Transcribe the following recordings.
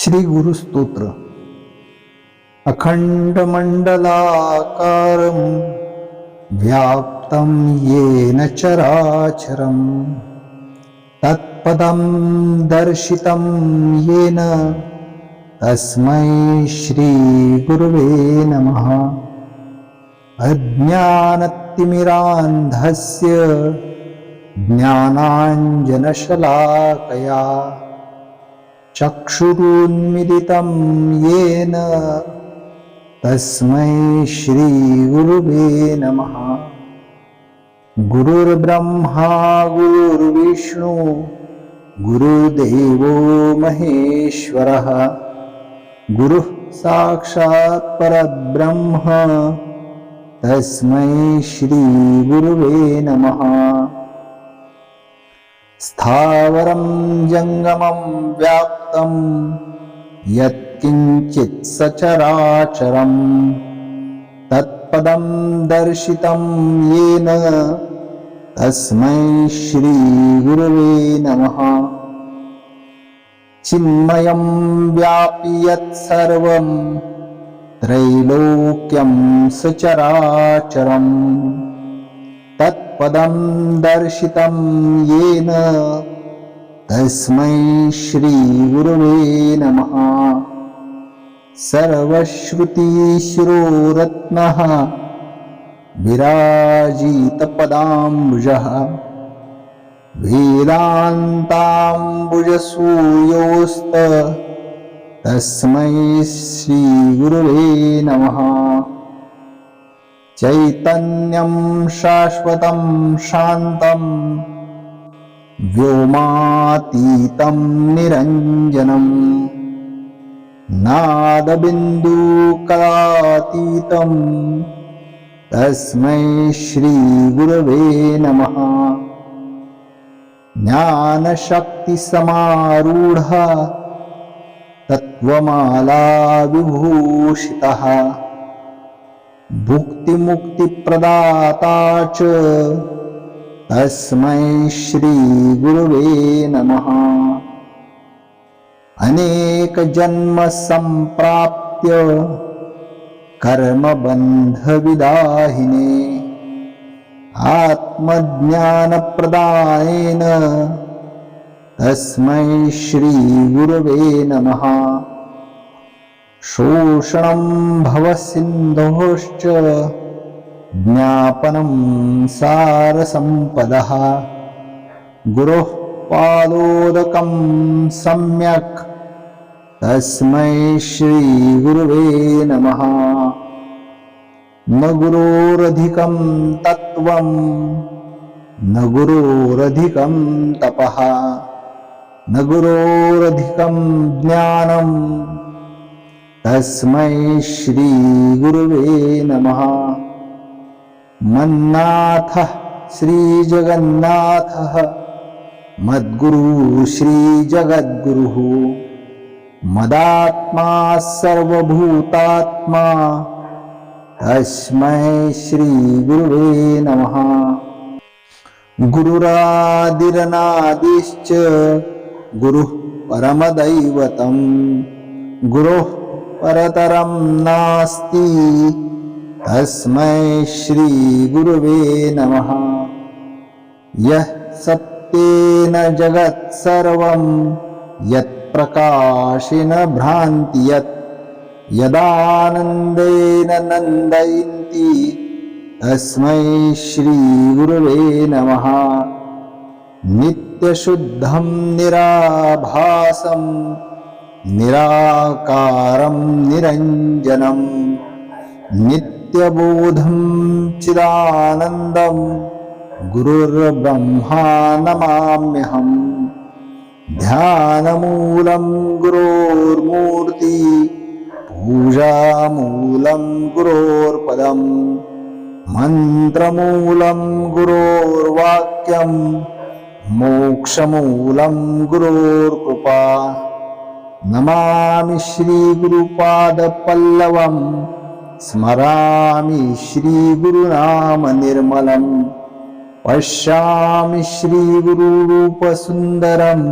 श्री गुरुस्तोत्र अखण्डमण्डलाकारं व्याप्तं येन चराचरं तत्पदं दर्शितं येन तस्मै श्रीगुरुवे नमः अज्ञानतिमिरान्धस्य ज्ञानाञ्जनशलाकया चक्षुरुन्मिलितं येन। तस्मै श्रीगुरुवे नमः। गुरुर्ब्रह्मा गुरुर्विष्णु गुरुदेवो महेश्वरः। गुरुः साक्षात् परब्रह्म। तस्मै श्रीगुरुवे नमः स्थावरं जङ्गमं व्याप्तं यत्किञ्चित् सचराचरं तत्पदं दर्शितं येन तस्मै श्रीगुरुवे नमः। चिन्मयं व्यापि यत्सर्वं त्रैलोक्यं सचराचरम् तत्पदं दर्शितं येन। तस्मै श्रीगुरुवे नमः। सर्वश्रुतिशिरोरत्नः। विराजितपदाम्बुजः। वेदान्ताम्बुजसूयोस्त तस्मै श्रीगुरुवे नमः चैतन्यं शाश्वतं शान्तं व्योमातीतं निरञ्जनम् नादबिन्दुकलातीतं। तस्मै श्रीगुरवे नमः। ज्ञानशक्तिसमारूढः तत्त्वमाला विभूषितः भुक्तिमुक्तिप्रदाता च। तस्मै श्रीगुरुवे नमः। अनेकजन्मसम्प्राप्त्य कर्मबन्धविदाहिने। आत्मज्ञानप्रदानेन तस्मै श्रीगुरवे नमः शोषणं भवसिन्धोश्च ज्ञापनं सारसम्पदः। गुरोः पादोदकं सम्यक्। तस्मै श्रीगुरुवे नमः। न गुरोरधिकं तत्त्वं न गुरोरधिकं तपः। न गुरोरधिकं ज्ञानम् तस्मै श्रीगुरुवे नमः। मन्नाथः श्रीजगन्नाथः। मद्गुरुः श्रीजगद्गुरुः। मदात्मा सर्वभूतात्मा। तस्मै श्रीगुरुवे नमः। गुरुरादिरनादिश्च गुरुः परमदैवतम् गुरोः परतरं नास्ति। तस्मै श्रीगुरुवे नमः। यः सत्येन जगत्सर्वं यत्प्रकाशेन भ्रान्ति यत् यदानन्देन नन्दयन्ति। तस्मै श्रीगुरुवे नमः। नित्यशुद्धं निराभासम् निराकारं निरञ्जनं नित्यबोधं चिदानन्दं गुरुर्ब्रह्मा नमाम्यहम् ध्यानमूलं गुरोर्मूर्ति पूजामूलं गुरोर्पदं मन्त्रमूलं गुरोर्वाक्यं मोक्षमूलं गुरोर्कृपा नमामि श्रीगुरुपादपल्लवं स्मरामि श्रीगुरुनामनिर्मलं पश्यामि श्रीगुरुरूपसुन्दरं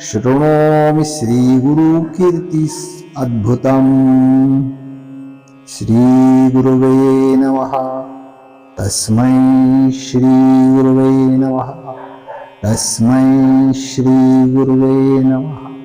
शृणोमि श्रीगुरुकीर्तिस् अद्भुतम्। श्रीगुरुवे नमः। तस्मै श्रीगुरुवे नमः। तस्मै श्रीगुरुवे नमः